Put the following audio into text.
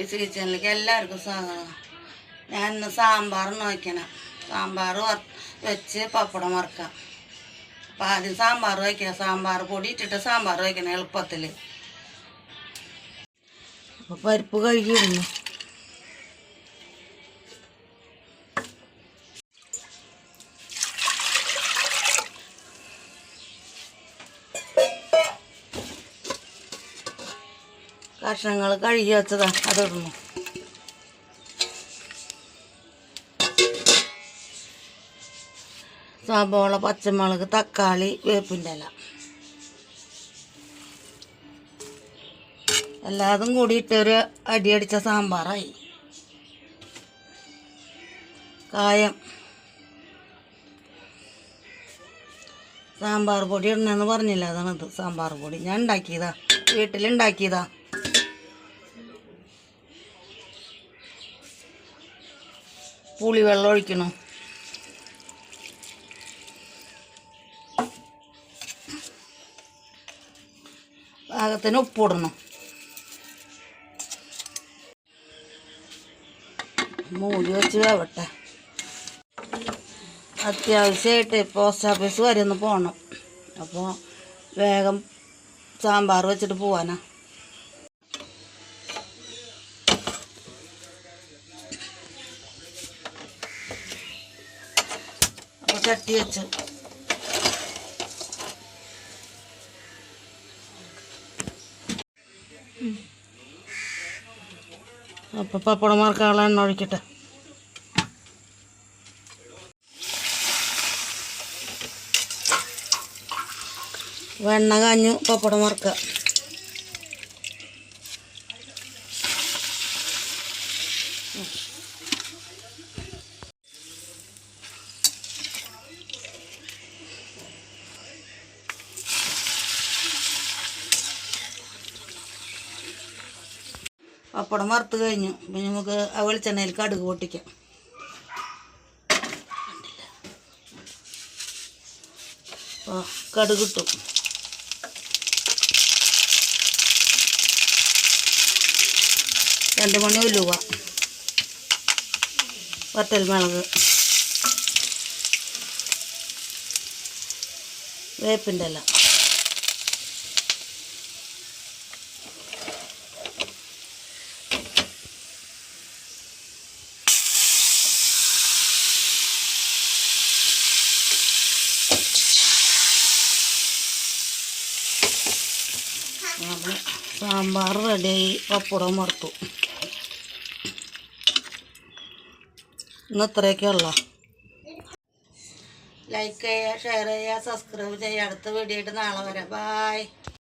ഈ കിച്ചണിലേക്ക് എല്ലാവർക്കും സ്വാഗതം. ഞാൻ ഇന്ന് സാമ്പാർ നോക്കണം സാമ്പാർ വെച്ച് പപ്പടം വറക്കാം. അപ്പം ആദ്യം സാമ്പാർ വയ്ക്കുക സാമ്പാർ പൊടി ഇട്ടിട്ട് സാമ്പാർ വയ്ക്കണം എളുപ്പത്തിൽ അപ്പോൾ പരിപ്പ് കഴുകിയിടുന്നു. കഷ്ണങ്ങൾ കഴുകി വെച്ചതാ അതിടുന്നു. സബോള പച്ചമുളക് തക്കാളി വേപ്പിന്റെ ഇല. എല്ലാതും കൂടി ഇട്ടൊരു അടിയടിച്ച സാമ്പാറായി. കായം. സാമ്പാർ പൊടി ഇടണമെന്ന് പറഞ്ഞില്ല അതാണിത്. സാമ്പാർ പൊടി ഞാൻ ഉണ്ടാക്കിയതാ വീട്ടിലുണ്ടാക്കിയതാ. പുളി വെള്ളം ഒഴിക്കണം. പാകത്തിന് ഉപ്പിടണം. മൂടി വെച്ച് വേവട്ടെ. അത്യാവശ്യമായിട്ട് പോസ്റ്റ് ഓഫീസ് വരെ ഒന്ന് പോകണം അപ്പോൾ വേഗം സാമ്പാർ വെച്ചിട്ട് പോവാനാ. ചട്ടി വെച്ച്. അപ്പം പപ്പടമാർക്ക് ആളെ എണ്ണ ഒഴിക്കട്ടെ. വെണ്ണ കാഞ്ഞു പപ്പടം പപ്പടം വറുത്ത് കഴിഞ്ഞു. പിന്നെ നമുക്ക് ആ വെളിച്ചെണ്ണയിൽ കടുക് പൊട്ടിക്കാം. അപ്പോൾ കടുക് കിട്ടും രണ്ട് മണി ഉലുവ. വറ്റൽ മുളക്. വേപ്പിന്റെ ഇല. സാമ്പാർ റെഡിയായി. പപ്പടം വറുത്തു. ഇന്ന് ഇത്രയൊക്കെ ലൈക്ക് ചെയ്യുക ഷെയർ ചെയ്യുക സബ്സ്ക്രൈബ് ചെയ്യുക അടുത്ത വീഡിയോ ആയിട്ട് നാളെ വരാം. ബായ്